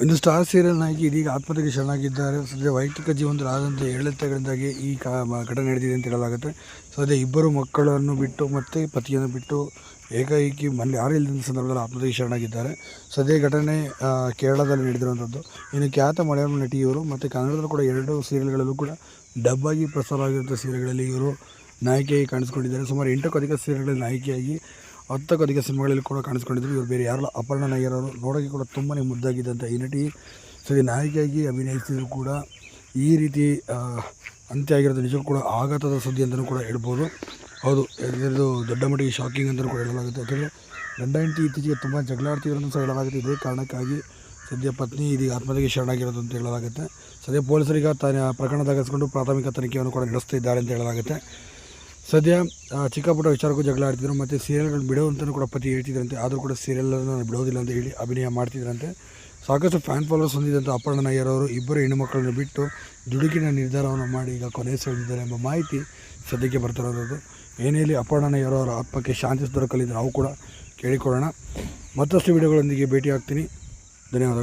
ಇನ್ನು star serial ನಾಯಕಿ ಇದೀಗ ಆತ್ಮಹತ್ಯೆಗೆ ಶರಣಾಗಿದ್ದಾರೆ. ಸದ್ಯ ವೈಯಕ್ತಿಕ ಜೀವನದಲ್ಲಾದಂಥ ಏರಿಳಿತಗಳಿಂದಾಗಿ ಈ ಕಾ ಘಟನೆ ನಡೆದಿದೆ ಅಂತ ಹೇಳಲಾಗುತ್ತೆ. ಸದ್ಯ ಇಬ್ಬರು ಮಕ್ಕಳನ್ನು ಬಿಟ್ಟು ಮತ್ತೆ ಪತಿಯನ್ನು ಬಿಟ್ಟು ಏಕಾಏಕಿ ಮನೆ ಯಾರು ಇಲ್ಲದ ಸಂದರ್ಭದಲ್ಲಿ ಆತ್ಮಹತ್ಯೆಗೆ ಶರಣಾಗಿದ್ದಾರೆ. ಸದ್ಯ ಘಟನೆ ಕೇರಳದಲ್ಲಿ ನಡೆದಿರುವಂಥದ್ದು. ಇನ್ನು ಖ್ಯಾತ ಮಲಯಾಳಂ ನಟಿಯವರು ಮತ್ತು ಕನ್ನಡದಲ್ಲೂ ಕೂಡ ಎರಡು ಸೀರಿಯಲ್ಗಳಲ್ಲೂ ಕೂಡ ಡಬ್ಬಾಗಿ ಪ್ರಸಾರ ಪ್ರಸಾರವಾಗಿರುವಂಥ ಸೀರಿಯಲ್ಗಳಲ್ಲಿ ಇವರು ನಾಯಕಿಯಾಗಿ ಕಾಣಿಸ್ಕೊಂಡಿದ್ದಾರೆ. ಸುಮಾರು ಎಂಟಕ್ಕೂ ಅಧಿಕ ಸೀರಿಯಲ್ಗಳಲ್ಲಿ ನಾಯಕಿಯಾಗಿ ಹತ್ತಕ್ಕೂ ಅಧಿಕ ಸಿನಿಮಾಗಳಲ್ಲಿ ಕೂಡ ಕಾಣಿಸ್ಕೊಂಡಿದ್ರು. ಇವರು ಬೇರೆ ಯಾರಲ್ಲ, ಅಪರ್ಣ ನಾಯರವರು ನೋಡೋಕ್ಕೆ ಕೂಡ ತುಂಬಾ ಮುದ್ದಾಗಿದ್ದಂಥ ಈ ನಟಿ. ಸರಿ, ನಾಯಕಿಯಾಗಿ ಅಭಿನಯಿಸಿದ್ರು ಕೂಡ ಈ ರೀತಿ ಅಂತ್ಯ ಆಗಿರೋದು ನಿಜಕ್ಕೂ ಕೂಡ ಆಘಾತದ ಸುದ್ದಿ ಅಂತಲೂ ಕೂಡ ಹೇಳ್ಬೋದು. ಹೌದು ಇದು ದೊಡ್ಡ ಮಟ್ಟಿಗೆ ಶಾಕಿಂಗ್ ಅಂತಲೂ ಕೂಡ ಹೇಳಲಾಗುತ್ತೆ. ಯಾಕಂದರೆ ಗಂಡ ಹೆಂಡತಿ ಇತ್ತೀಚೆಗೆ ತುಂಬ ಜಗಳಾಡ್ತಿದ್ರು ಸಹ ಹೇಳಲಾಗುತ್ತೆ. ಇದೇ ಕಾರಣಕ್ಕಾಗಿ ಸದ್ಯ ಪತ್ನಿ ಇದೀಗ ಆತ್ಮಹತ್ಯೆಗೆ ಶರಣಾಗಿರೋದು ಅಂತ ಹೇಳಲಾಗುತ್ತೆ. ಸದ್ಯ ಪೊಲೀಸರಿಗೆ ತಾನೇ ಪ್ರಕರಣ ದಾಖಲಿಸಿಕೊಂಡು ಪ್ರಾಥಮಿಕ ತನಿಖೆಯನ್ನು ಕೂಡ ನಡೆಸ್ತಿದ್ದಾರೆ ಅಂತ ಹೇಳಲಾಗುತ್ತೆ. ಸದ್ಯ ಚಿಕ್ಕ ಪುಟ್ಟ ವಿಚಾರಕ್ಕೂ ಜಗಳ ಆಡ್ತಿದ್ರು, ಮತ್ತು ಸೀರಿಯಲ್ಗಳು ಬಿಡೋ ಕೂಡ ಪತಿ ಹೇಳ್ತಿದ್ರಂತೆ. ಆದರೂ ಕೂಡ ಸೀರಿಯಲ್ಲನ್ನು ನಾನು ಬಿಡೋದಿಲ್ಲ ಅಂತ ಹೇಳಿ ಅಭಿನಯ ಮಾಡ್ತಿದ್ರಂತೆ. ಸಾಕಷ್ಟು ಫ್ಯಾನ್ ಫಾಲೋವರ್ಸ್ ಹೊಂದಿದಂಥ ಅಪರ್ಣ ನಾಯರ್ ಅವರು ಇಬ್ಬರು ಹೆಣ್ಣುಮಕ್ಕಳನ್ನು ಬಿಟ್ಟು ದುಡುಕಿನ ನಿರ್ಧಾರವನ್ನು ಮಾಡಿ ಈಗ ಕೊನೆ ಸೆಳೆದಿದ್ದಾರೆ ಎಂಬ ಮಾಹಿತಿ ಸದ್ಯಕ್ಕೆ ಬರ್ತಿರೋದು ಏನೇ ಇಲ್ಲಿ ಅಪರ್ಣ ನಾಯರ್ ಅವರ ಆತ್ಮಕ್ಕೆ ಶಾಂತಿ ದೊರಕಲಿದ್ದು ನಾವು ಕೂಡ ಕೇಳಿಕೊಳ್ಳೋಣ. ಮತ್ತಷ್ಟು ವಿಡಿಯೋಗಳೊಂದಿಗೆ ಭೇಟಿ ಆಗ್ತೀನಿ ಧನ್ಯವಾದಗಳು.